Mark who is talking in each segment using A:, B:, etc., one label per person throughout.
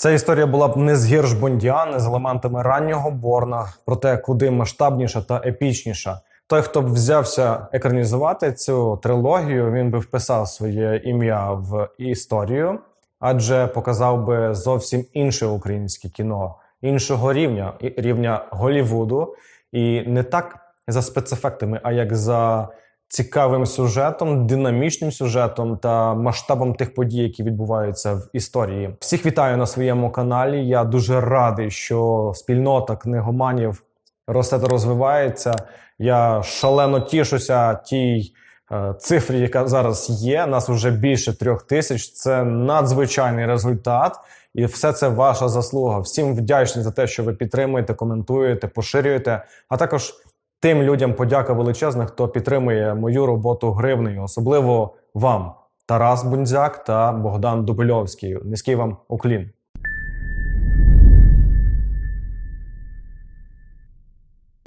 A: Ця історія була б не з гірш Бондіани з елементами раннього Борна, проте куди масштабніша та епічніша. Той, хто б взявся екранізувати цю трилогію, він би вписав своє ім'я в історію, адже показав би зовсім інше українське кіно, іншого рівня, рівня Голівуду, і не так за спецефектами, а як за цікавим сюжетом, динамічним сюжетом та масштабом тих подій, які відбуваються в історії. Всіх вітаю на своєму каналі. Я дуже радий, що спільнота книгоманів росте та розвивається. Я шалено тішуся тій е, цифрі, яка зараз є. Нас вже більше трьох тисяч. Це надзвичайний результат, і все це ваша заслуга. Всім вдячний за те, що ви підтримуєте, коментуєте, поширюєте, а також. Тим людям подяка величезна, хто підтримує мою роботу гривнею, особливо вам, Тарас Бунзяк та Богдан Дубельовський. Низький вам уклін.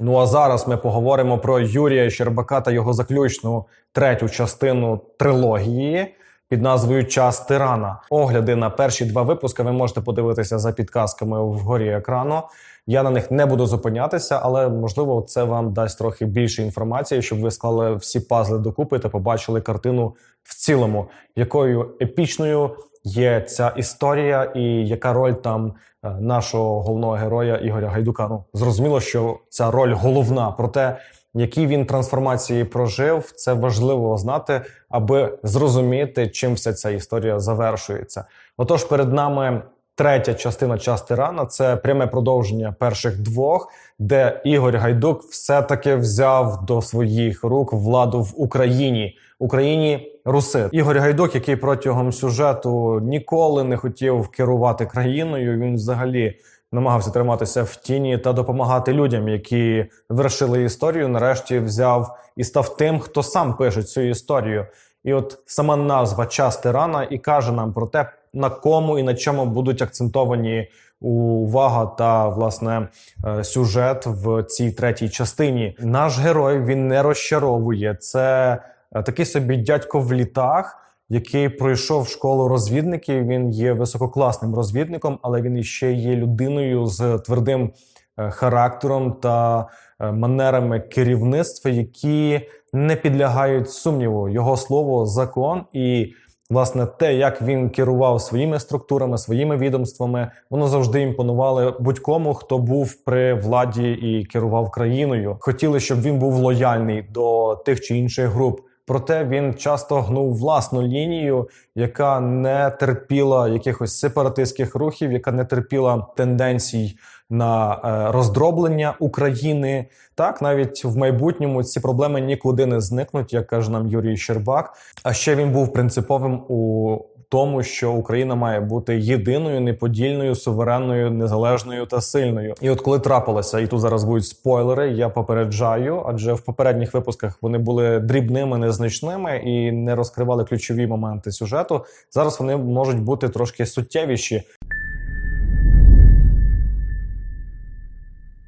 A: Ну а зараз ми поговоримо про Юрія Щербака та його заключну третю частину трилогії під назвою Час тирана. Огляди на перші два випуски ви можете подивитися за підказками вгорі екрану. Я на них не буду зупинятися, але можливо це вам дасть трохи більше інформації, щоб ви склали всі пазли докупи та побачили картину в цілому, якою епічною є ця історія, і яка роль там е, нашого головного героя Ігоря Гайдука. Ну зрозуміло, що ця роль головна. Проте які він трансформації прожив, це важливо знати, аби зрозуміти, чим вся ця історія завершується. Отож, перед нами третя частина час тирана це пряме продовження перших двох, де Ігор Гайдук все-таки взяв до своїх рук владу в Україні. Україні Руси. Ігор Гайдук, який протягом сюжету ніколи не хотів керувати країною. Він взагалі намагався триматися в тіні та допомагати людям, які вершили історію. Нарешті взяв і став тим, хто сам пише цю історію. І от сама назва час тирана і каже нам про те, на кому і на чому будуть акцентовані увага та власне е, сюжет в цій третій частині. Наш герой він не розчаровує. Це е, такий собі дядько в літах. Який пройшов школу розвідників, він є висококласним розвідником, але він іще є людиною з твердим е, характером та е, манерами керівництва, які не підлягають сумніву. Його слово закон і власне те, як він керував своїми структурами, своїми відомствами, воно завжди імпонувало будь-кому, хто був при владі і керував країною. Хотіли, щоб він був лояльний до тих чи інших груп. Проте він часто гнув власну лінію, яка не терпіла якихось сепаратистських рухів, яка не терпіла тенденцій на е, роздроблення України. Так, навіть в майбутньому ці проблеми нікуди не зникнуть, як каже нам Юрій Щербак. А ще він був принциповим у тому, що Україна має бути єдиною, неподільною, суверенною, незалежною та сильною. І от коли трапилося, і тут зараз будуть спойлери, я попереджаю, адже в попередніх випусках вони були дрібними, незначними і не розкривали ключові моменти сюжету. Зараз вони можуть бути трошки суттєвіші.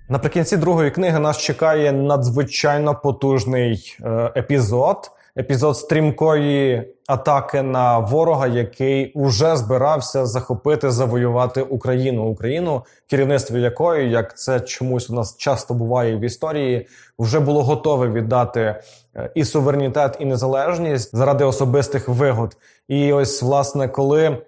A: Наприкінці другої книги нас чекає надзвичайно потужний е, епізод. Епізод стрімкої атаки на ворога, який уже збирався захопити, завоювати Україну. Україну, керівництво якої, як це чомусь у нас часто буває в історії, вже було готове віддати е, і суверенітет, і незалежність заради особистих вигод. І ось, власне, коли е,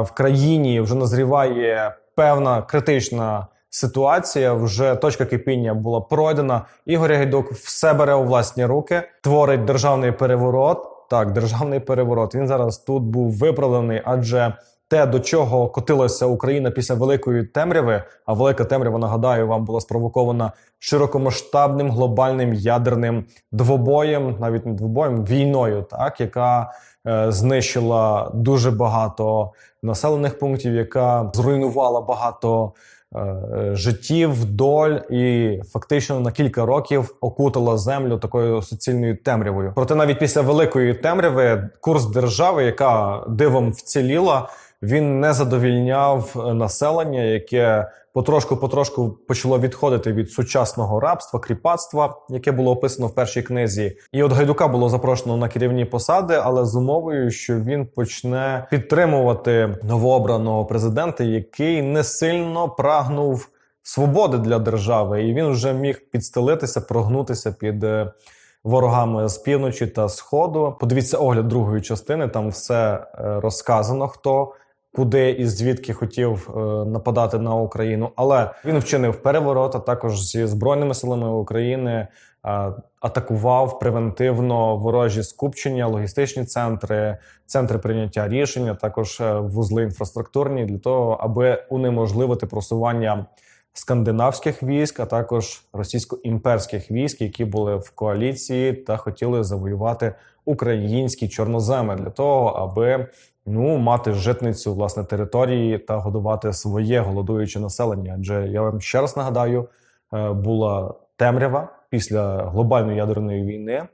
A: в країні вже назріває певна критична ситуація, вже точка кипіння була пройдена. Ігор Гайдук все бере у власні руки, творить державний переворот. Так, державний переворот. Він зараз тут був виправлений, адже те, до чого котилася Україна після великої темряви, а велика темрява, нагадаю, вам була спровокована широкомасштабним глобальним ядерним двобоєм, навіть не двобоєм, війною, так яка е, знищила дуже багато населених пунктів, яка зруйнувала багато життів, доль і фактично на кілька років окутала землю такою суцільною темрявою. Проте навіть після великої темряви курс держави, яка дивом вціліла, він не задовільняв е, населення, яке потрошку-потрошку почало відходити від сучасного рабства, кріпацтва, яке було описано в першій книзі. І от Гайдука було запрошено на керівні посади, але з умовою, що він почне підтримувати новообраного президента, який не сильно прагнув свободи для держави, і він вже міг підстелитися, прогнутися під. е, Ворогами з півночі та сходу. Подивіться огляд другої частини. Там все е, розказано, хто куди і звідки хотів е, нападати на Україну. Але він вчинив переворот, а також зі збройними силами України е, атакував превентивно ворожі скупчення, логістичні центри, центри прийняття рішень, а також е, вузли інфраструктурні для того, аби унеможливити просування скандинавських військ, а також російсько-імперських військ, які були в коаліції та хотіли завоювати українські чорноземи для того, аби ну мати житницю власне території та годувати своє голодуюче населення. Адже я вам ще раз нагадаю, е, була темрява після глобальної ядерної війни,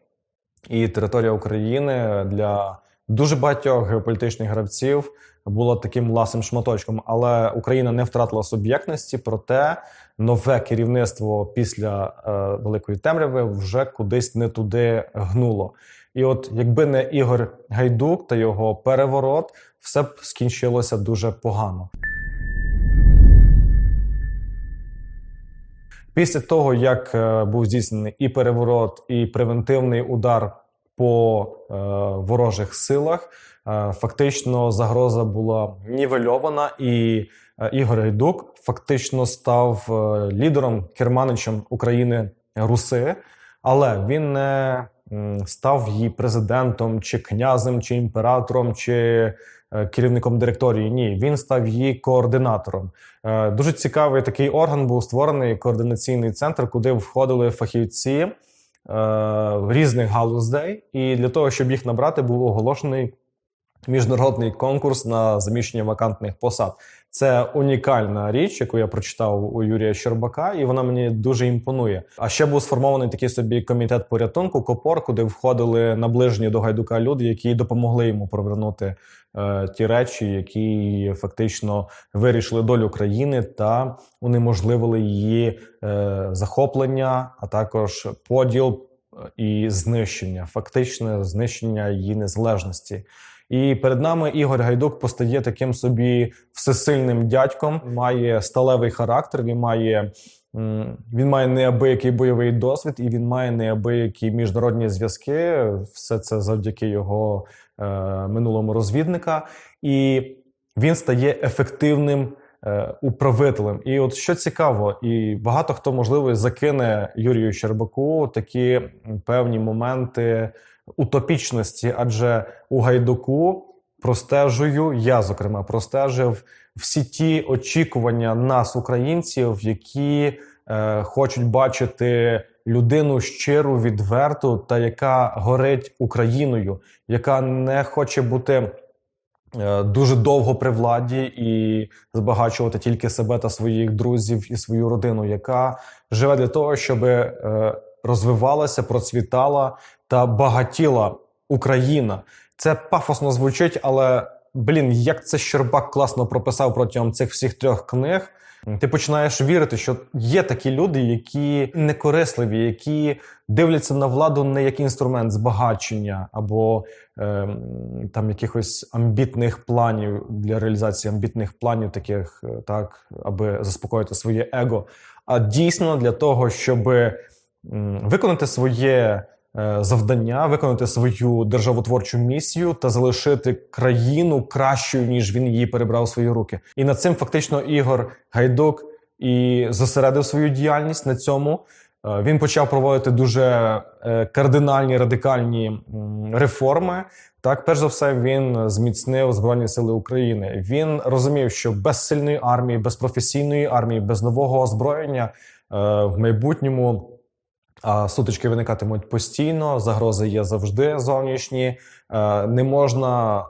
A: і територія України для дуже багатьох геополітичних гравців була таким ласим шматочком. Але Україна не втратила суб'єктності, проте нове керівництво після е, великої темряви вже кудись не туди гнуло. І от якби не Ігор Гайдук та його переворот, все б скінчилося дуже погано. Після того, як е, був здійснений і переворот, і превентивний удар по е, ворожих силах, е, фактично загроза була нівельована, і Ігор Гайдук фактично став лідером керманичем України Руси, але він не став її президентом, чи князем, чи імператором, чи е, керівником директорії. Ні, він став її координатором. Е, Дуже цікавий такий орган був створений координаційний центр, куди входили фахівці е, різних галузей. І для того, щоб їх набрати, був оголошений міжнародний конкурс на заміщення вакантних посад. Це унікальна річ, яку я прочитав у Юрія Щербака, і вона мені дуже імпонує. А ще був сформований такий собі комітет порятунку Копор, куди входили наближені до гайдука люди, які допомогли йому провернути е, ті речі, які фактично вирішили долю країни та унеможливили її е, захоплення, а також поділ е, і знищення, фактичне знищення її незалежності. І перед нами Ігор Гайдук постає таким собі всесильним дядьком, має сталевий характер. Він має він має неабиякий бойовий досвід, і він має неабиякі міжнародні зв'язки. Все це завдяки його е, минулому розвідника, і він стає ефективним. е, Управителем, і от що цікаво, і багато хто можливо закине Юрію Щербаку такі певні моменти утопічності, адже у гайдуку простежую, я зокрема простежив всі ті очікування нас, українців, які е, хочуть бачити людину щиру, відверту та яка горить Україною, яка не хоче бути. е, Дуже довго при владі і збагачувати тільки себе та своїх друзів і свою родину, яка живе для того, щоб е, розвивалася, процвітала та багатіла Україна. Це пафосно звучить, але блін, як це Щербак класно прописав протягом цих всіх трьох книг. Ти починаєш вірити, що є такі люди, які некорисливі, які дивляться на владу не як інструмент збагачення або ем, там якихось амбітних планів для реалізації амбітних планів, таких е, так, аби заспокоїти своє его, а дійсно для того, щоб виконати своє е, завдання, виконати свою державотворчу місію та залишити країну кращою, ніж він її перебрав у свої руки. І над цим фактично Ігор Гайдук і зосередив свою діяльність на цьому. Е, Він почав проводити дуже е, кардинальні радикальні реформи. Так, перш за все, він зміцнив Збройні Сили України. Він розумів, що без сильної армії, без професійної армії, без нового озброєння е, в майбутньому сутички виникатимуть постійно, загрози є завжди зовнішні. Е, Не можна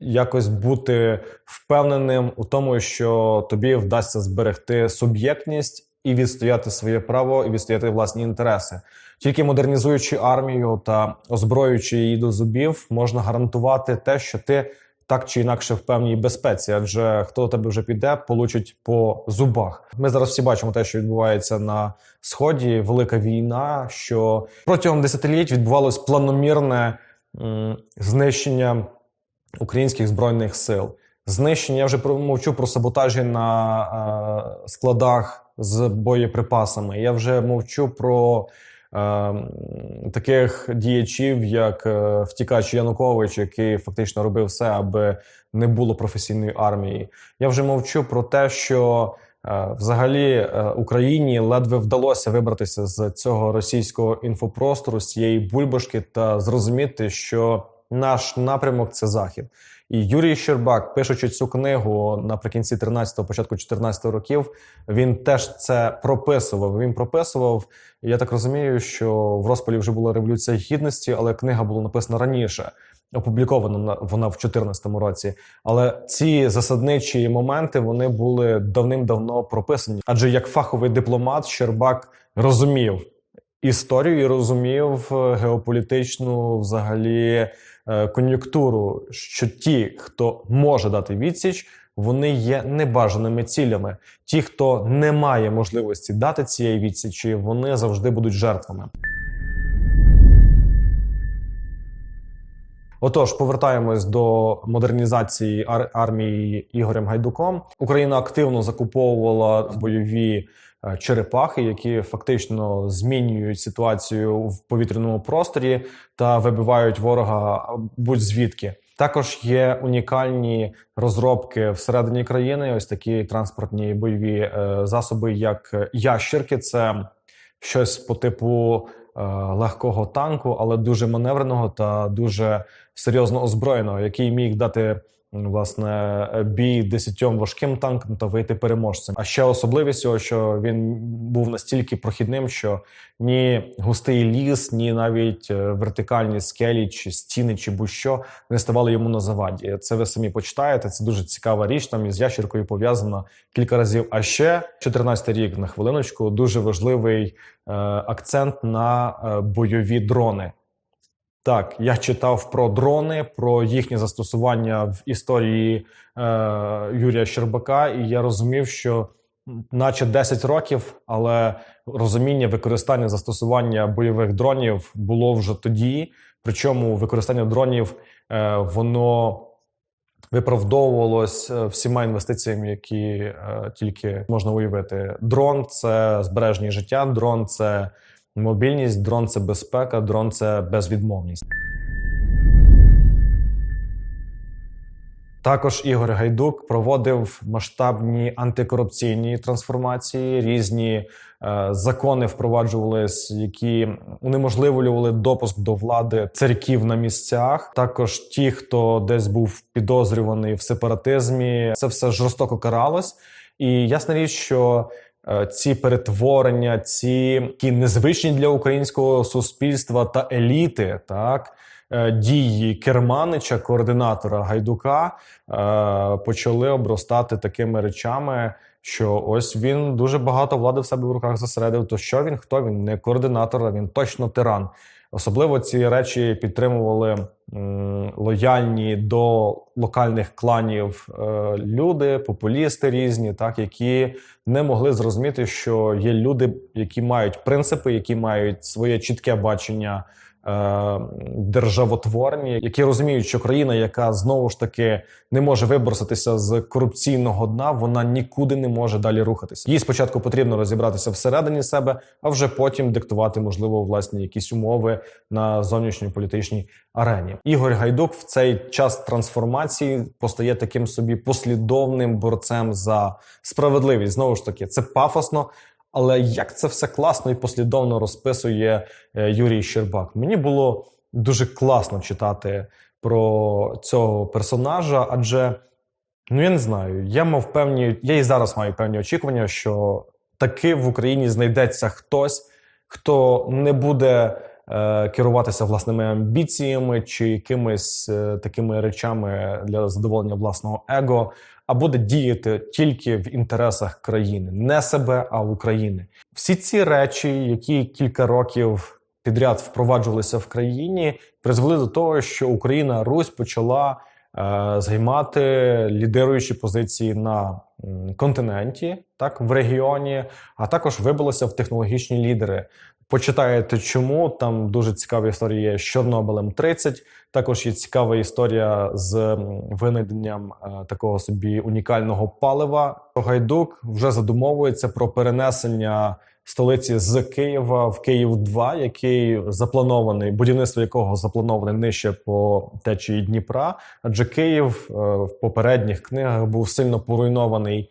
A: якось бути впевненим у тому, що тобі вдасться зберегти суб'єктність і відстояти своє право, і відстояти власні інтереси. Тільки модернізуючи армію та озброюючи її до зубів, можна гарантувати те, що ти так чи інакше в певній безпеці, адже хто до тебе вже піде, получить по зубах. Ми зараз всі бачимо те, що відбувається на сході. Велика війна, що протягом десятиліть відбувалось планомірне м, знищення українських збройних сил. Знищення я вже мовчу про саботажі на е, складах з боєприпасами. Я вже мовчу про таких діячів, як е, втікач Янукович, який фактично робив все, аби не було професійної армії. Я вже мовчу про те, що е, взагалі е, Україні ледве вдалося вибратися з цього російського інфопростору, з цієї бульбашки та зрозуміти, що наш напрямок це захід. І Юрій Щербак, пишучи цю книгу наприкінці 13-го, початку 14-го років, він теж це прописував. Він прописував. Я так розумію, що в розпалі вже була революція гідності, але книга була написана раніше. Опублікована на- вона в 2014 році, але ці засадничі моменти вони були давним-давно прописані. Адже як фаховий дипломат Щербак розумів історію і розумів е, геополітичну взагалі кон'юнктуру, що ті, хто може дати відсіч, вони є небажаними цілями. Ті, хто не має можливості дати цієї відсічі, вони завжди будуть жертвами. Отож, повертаємось до модернізації армії Ігорем Гайдуком. Україна активно закуповувала бойові е, черепахи, які фактично змінюють ситуацію в повітряному просторі та вибивають ворога будь-звідки. Також є унікальні розробки всередині країни. Ось такі транспортні бойові е, засоби, як ящерки. Це щось по типу е, легкого танку, але дуже маневреного та дуже серйозно озброєного, який міг дати власне бій десятьом важким танкам та вийти переможцем. А ще особливість його, що він був настільки прохідним, що ні густий ліс, ні навіть е, вертикальні скелі, чи стіни, чи будь-що не ставали йому на заваді. Це ви самі почитаєте. Це дуже цікава річ. Там із ящеркою пов'язана кілька разів. А ще 14 рік на хвилиночку дуже важливий е, акцент на е, бойові дрони. Так, я читав про дрони, про їхнє застосування в історії е, Юрія Щербака, і я розумів, що наче 10 років, але розуміння використання застосування бойових дронів було вже тоді. Причому використання дронів е, воно виправдовувалось е, всіма інвестиціями, які е, тільки можна уявити. Дрон це збереження життя, дрон це мобільність, дрон це безпека, дрон це безвідмовність. Також Ігор Гайдук проводив масштабні антикорупційні трансформації. Різні е, закони впроваджувались, які унеможливлювали допуск до влади царьків на місцях. Також ті, хто десь був підозрюваний в сепаратизмі, це все жорстоко каралось. І ясна річ, що ці перетворення, ці які незвичні для українського суспільства та еліти, так е, дії керманича, координатора гайдука, е, почали обростати такими речами. Що ось він дуже багато влади в себе в руках зосередив. То що він? Хто він? Не координатор, він точно тиран. Особливо ці речі підтримували лояльні до локальних кланів е, люди, популісти різні, так які не могли зрозуміти, що є люди, які мають принципи, які мають своє чітке бачення е, державотворення, які розуміють, що країна, яка знову ж таки не може виброситися з корупційного дна, вона нікуди не може далі рухатися. Їй спочатку потрібно розібратися всередині себе, а вже потім диктувати, можливо, власні якісь умови на зовнішньополітичній арені. Ігор Гайдук в цей час трансформації постає таким собі послідовним борцем за справедливість. Знову ж таки, це пафосно. Але як це все класно і послідовно розписує е, Юрій Щербак? Мені було дуже класно читати про цього персонажа, адже ну я не знаю, я мав певні, я і зараз маю певні очікування, що таки в Україні знайдеться хтось, хто не буде е, керуватися власними амбіціями чи якимись е, такими речами для задоволення власного его, а буде діяти тільки в інтересах країни, не себе, а України. Всі ці речі, які кілька років підряд впроваджувалися в країні, призвели до того, що Україна Русь почала е, займати лідируючі позиції на континенті, так в регіоні, а також вибилося в технологічні лідери. Почитаєте, чому там дуже цікава історія є з Чорнобилем 30. Також є цікава історія з винайденням е, такого собі унікального палива. Гайдук вже задумовується про перенесення столиці з Києва в Київ 2 який запланований, будівництво якого заплановане нижче по течії Дніпра. Адже Київ е, в попередніх книгах був сильно поруйнований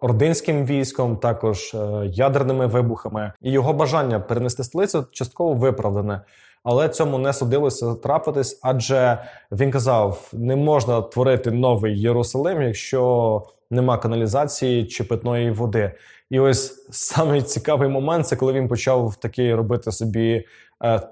A: ординським військом, також е, ядерними вибухами, і його бажання перенести столицю частково виправдане. Але цьому не судилося трапитись, адже він казав: не можна творити новий Єрусалим, якщо нема каналізації чи питної води. І ось самий цікавий момент це коли він почав такий робити собі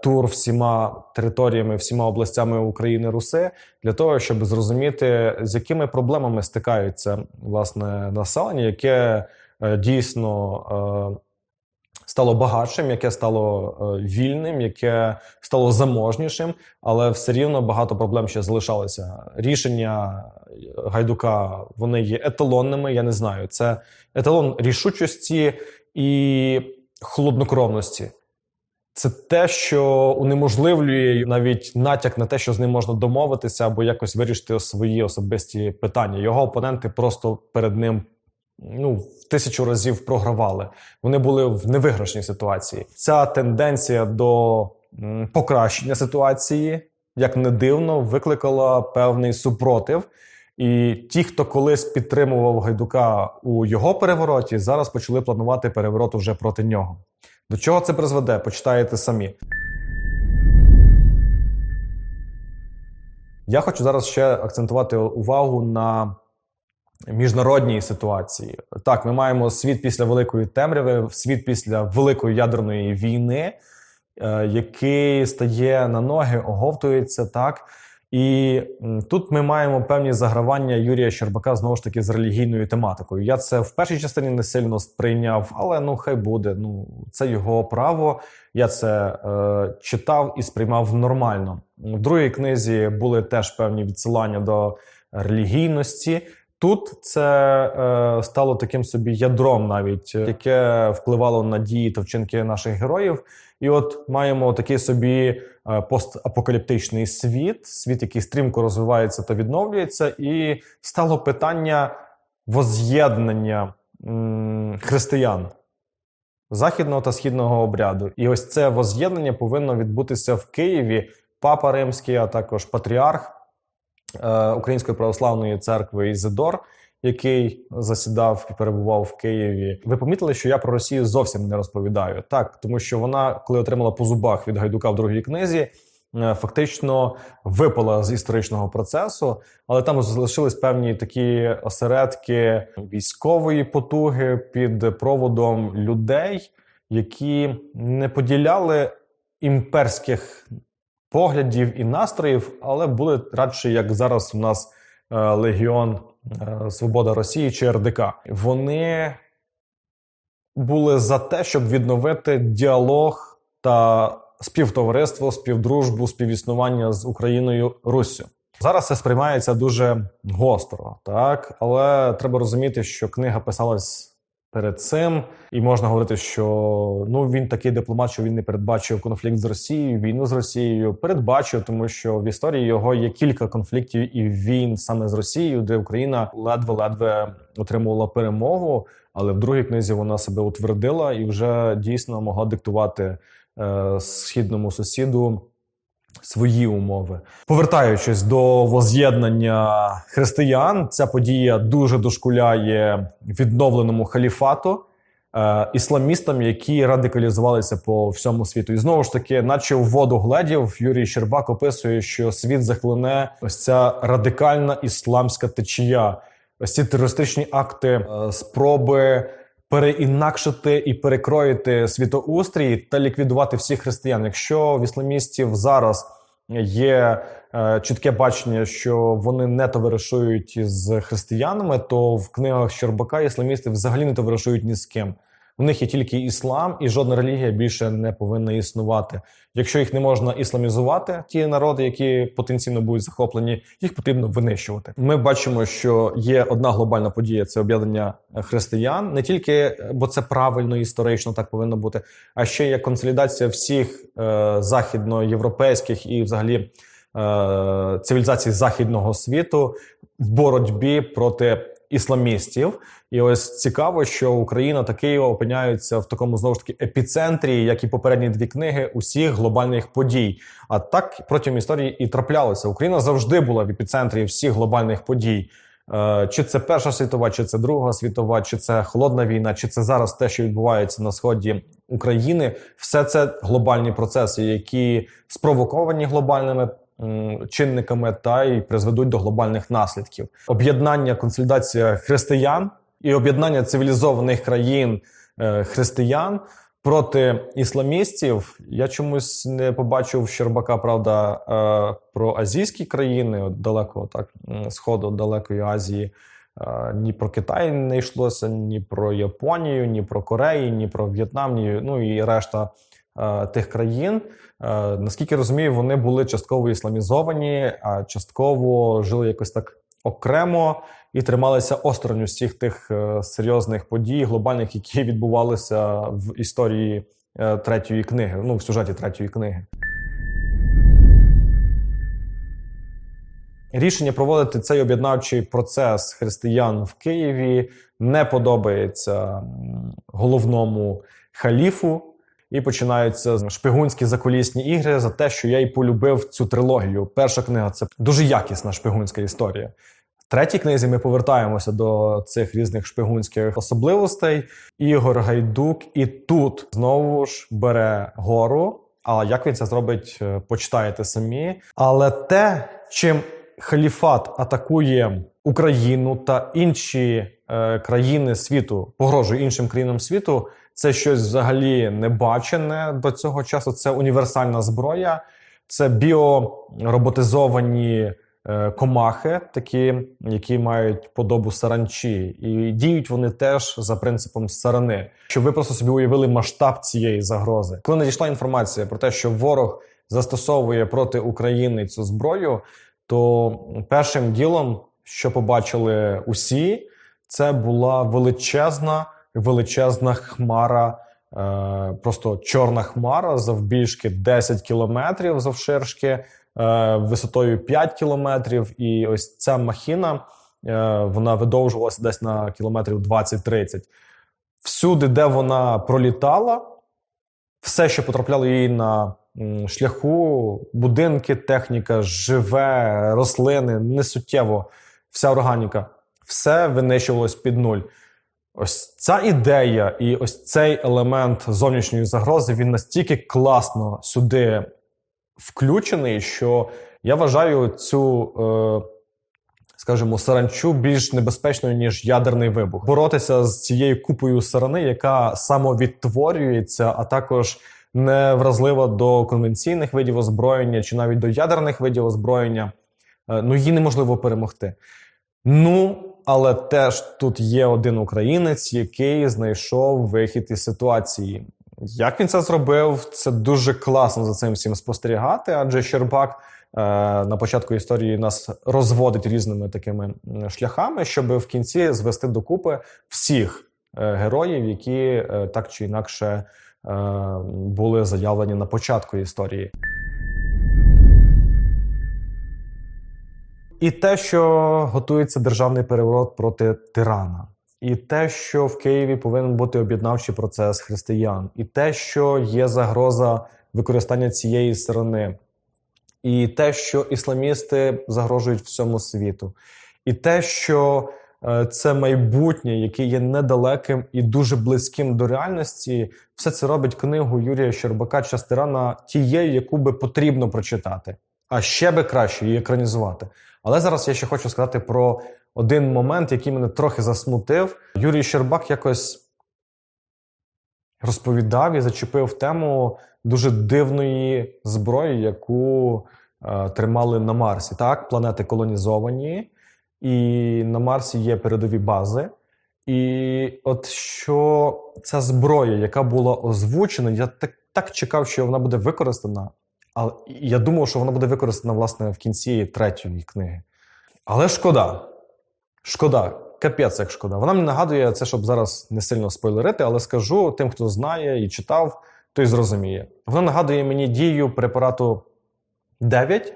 A: тур всіма територіями, всіма областями України Руси для того, щоб зрозуміти, з якими проблемами стикаються власне населення, яке е, дійсно. Е, Стало багатшим, яке стало е, вільним, яке стало заможнішим, але все рівно багато проблем ще залишалося. Рішення гайдука вони є еталонними. Я не знаю, це еталон рішучості і холоднокровності. Це те, що унеможливлює навіть натяк на те, що з ним можна домовитися або якось вирішити свої особисті питання. Його опоненти просто перед ним ну, в тисячу разів програвали. Вони були в невиграшній ситуації. Ця тенденція до покращення ситуації, як не дивно, викликала певний супротив. І ті, хто колись підтримував гайдука у його перевороті, зараз почали планувати переворот уже проти нього. До чого це призведе? Почитаєте самі. Я хочу зараз ще акцентувати увагу на міжнародній ситуації. Так, ми маємо світ після великої темряви, світ після великої ядерної війни, е, який стає на ноги, оговтується так. І тут ми маємо певні загравання Юрія Щербака знову ж таки з релігійною тематикою. Я це в першій частині не сильно сприйняв, але ну хай буде. Ну це його право. Я це е, читав і сприймав нормально. В другій книзі були теж певні відсилання до релігійності. Тут це е, стало таким собі ядром, навіть е, яке впливало на дії та вчинки наших героїв. І от маємо такий собі е, постапокаліптичний світ, світ, який стрімко розвивається та відновлюється, і стало питання воз'єднання християн західного та східного обряду. І ось це воз'єднання повинно відбутися в Києві. Папа Римський, а також патріарх Української православної церкви Ізидор, який засідав і перебував в Києві. Ви помітили, що я про Росію зовсім не розповідаю. Так, тому що вона, коли отримала по зубах від гайдука в другій книзі, е, фактично випала з історичного процесу, але там залишились певні такі осередки військової потуги під проводом людей, які не поділяли імперських поглядів і настроїв, але були радше, як зараз у нас е, Легіон е, Свобода Росії чи РДК. Вони були за те, щоб відновити діалог та співтовариство, співдружбу, співіснування з Україною Руссю. Зараз це сприймається дуже гостро, так але треба розуміти, що книга писалась перед цим, і можна говорити, що ну він такий дипломат, що він не передбачив конфлікт з Росією, війну з Росією. Передбачив, тому що в історії його є кілька конфліктів і війн саме з Росією, де Україна ледве-ледве отримувала перемогу. Але в другій книзі вона себе утвердила і вже дійсно могла диктувати е, східному сусіду свої умови. Повертаючись до воз'єднання християн, ця подія дуже дошкуляє відновленому халіфату. е, Ісламістам, які радикалізувалися по всьому світу, і знову ж таки, наче в воду гледів, Юрій Щербак описує, що світ захлине ось ця радикальна ісламська течія, ось ці терористичні акти, е, спроби переінакшити і перекроїти світоустрій та ліквідувати всіх християн. Якщо в ісламістів зараз є е, чітке бачення, що вони не товаришують з християнами, то в книгах Щербака ісламісти взагалі не товаришують ні з ким. В них є тільки іслам, і жодна релігія більше не повинна існувати. Якщо їх не можна ісламізувати, ті народи, які потенційно будуть захоплені, їх потрібно винищувати. Ми бачимо, що є одна глобальна подія це об'єднання християн, не тільки бо це правильно історично так повинно бути, а ще є консолідація всіх е, західноєвропейських і, взагалі, е, цивілізацій західного світу в боротьбі проти ісламістів. І ось цікаво, що Україна та Київ опиняються в такому знову ж таки епіцентрі, як і попередні дві книги, усіх глобальних подій. А так протягом історії і траплялося. Україна завжди була в епіцентрі всіх глобальних подій. Е, Чи це Перша світова, чи це Друга світова, чи це холодна війна, чи це зараз те, що відбувається на сході України, все це глобальні процеси, які спровоковані глобальними чинниками та й призведуть до глобальних наслідків. Об'єднання, консолідація християн і об'єднання цивілізованих країн е, християн проти ісламістів. Я чомусь не побачив Щербака, правда, е, про азійські країни, от далеко так сходу далекої Азії. Е, Ні про Китай не йшлося, ні про Японію, ні про Корею, ні про В'єтнам, ні ну і решта е, тих країн. Е, наскільки розумію, вони були частково ісламізовані, а частково жили якось так окремо і трималися осторонь усіх тих е, серйозних подій, глобальних, які відбувалися в історії е, третьої книги, ну в сюжеті третьої книги. Рішення проводити цей об'єднавчий процес християн в Києві не подобається головному халіфу. І починаються шпигунські закулісні ігри за те, що я й полюбив цю трилогію. Перша книга це дуже якісна шпигунська історія. В третій книзі ми повертаємося до цих різних шпигунських особливостей. Ігор Гайдук і тут знову ж бере гору. А як він це зробить, е, почитаєте самі. Але те, чим халіфат атакує Україну та інші е, країни світу, погрожує іншим країнам світу, це щось взагалі небачене до цього часу. Це універсальна зброя, це біороботизовані е, комахи, такі, які мають подобу саранчі, і діють вони теж за принципом сарани, щоб ви просто собі уявили масштаб цієї загрози. Коли надійшла інформація про те, що ворог застосовує проти України цю зброю, то першим ділом, що побачили усі, це була величезна, величезна хмара, е, просто чорна хмара завбільшки 10 кілометрів завширшки, е, висотою 5 кілометрів. І ось ця махіна е, вона видовжувалася десь на кілометрів 20-30. Всюди, де вона пролітала, все, що потрапляло їй на шляху, будинки, техніка, живе, рослини, несуттєво, вся органіка, все винищувалось під нуль. Ось ця ідея і ось цей елемент зовнішньої загрози він настільки класно сюди включений, що я вважаю цю, е, скажімо, саранчу більш небезпечною, ніж ядерний вибух. Боротися з цією купою сарани, яка самовідтворюється, а також не вразлива до конвенційних видів озброєння чи навіть до ядерних видів озброєння, е, ну її неможливо перемогти. Ну, але теж тут є один українець, який знайшов вихід із ситуації. Як він це зробив? Це дуже класно за цим всім спостерігати, адже Щербак е, на початку історії нас розводить різними такими шляхами, щоб в кінці звести докупи всіх е, героїв, які е, так чи інакше е, були заявлені на початку історії. І те, що готується державний переворот проти тирана, і те, що в Києві повинен бути об'єднавчий процес християн, і те, що є загроза використання цієї сторони, і те, що ісламісти загрожують всьому світу, і те, що е, це майбутнє, яке є недалеким і дуже близьким до реальності, все це робить книгу Юрія Щербака Частирана тією, яку би потрібно прочитати. А ще би краще її екранізувати. Але зараз я ще хочу сказати про один момент, який мене трохи засмутив. Юрій Щербак якось розповідав і зачепив тему дуже дивної зброї, яку е, тримали на Марсі. Так, планети колонізовані, і на Марсі є передові бази. І от що ця зброя, яка була озвучена, я так, так чекав, що вона буде використана. Але я думав, що вона буде використана власне в кінці третьої книги. Але шкода. Шкода, капець, як шкода. Вона мені нагадує це, щоб зараз не сильно спойлерити, але скажу тим, хто знає і читав, той зрозуміє. Вона нагадує мені дію препарату 9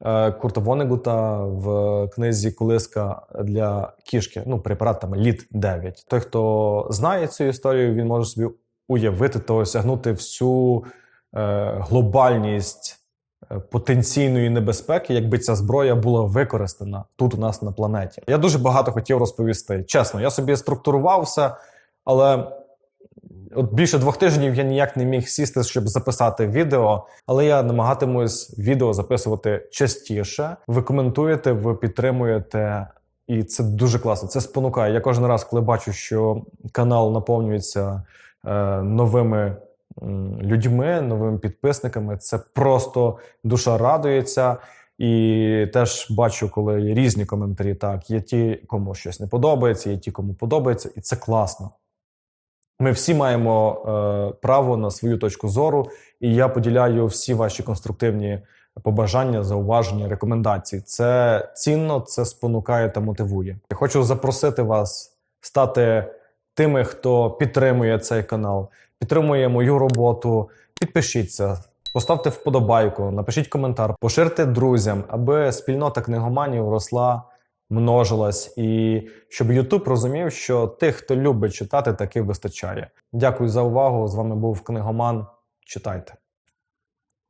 A: е, Курта Вонегута в книзі Колиска для кішки. Ну, препарат там літ 9. Той, хто знає цю історію, він може собі уявити та осягнути всю глобальність е, потенційної небезпеки, якби ця зброя була використана тут у нас на планеті. Я дуже багато хотів розповісти. Чесно, я собі структурувався, але от більше двох тижнів я ніяк не міг сісти, щоб записати відео. Але я намагатимусь відео записувати частіше. Ви коментуєте, ви підтримуєте. І це дуже класно. Це спонукає. Я кожен раз, коли бачу, що канал наповнюється е, новими людьми, новими підписниками, це просто душа радується. І теж бачу, коли є різні коментарі. Так, є ті, кому щось не подобається, є ті, кому подобається, і це класно. Ми всі маємо е, право на свою точку зору, і я поділяю всі ваші конструктивні побажання, зауваження, рекомендації. Це цінно, це спонукає та мотивує. Я хочу запросити вас стати тими, хто підтримує цей канал, підтримує мою роботу. Підпишіться, поставте вподобайку, напишіть коментар, поширте друзям, аби спільнота книгоманів росла, множилась, і щоб Ютуб розумів, що тих, хто любить читати, таки вистачає. Дякую за увагу. З вами був книгоман. Читайте.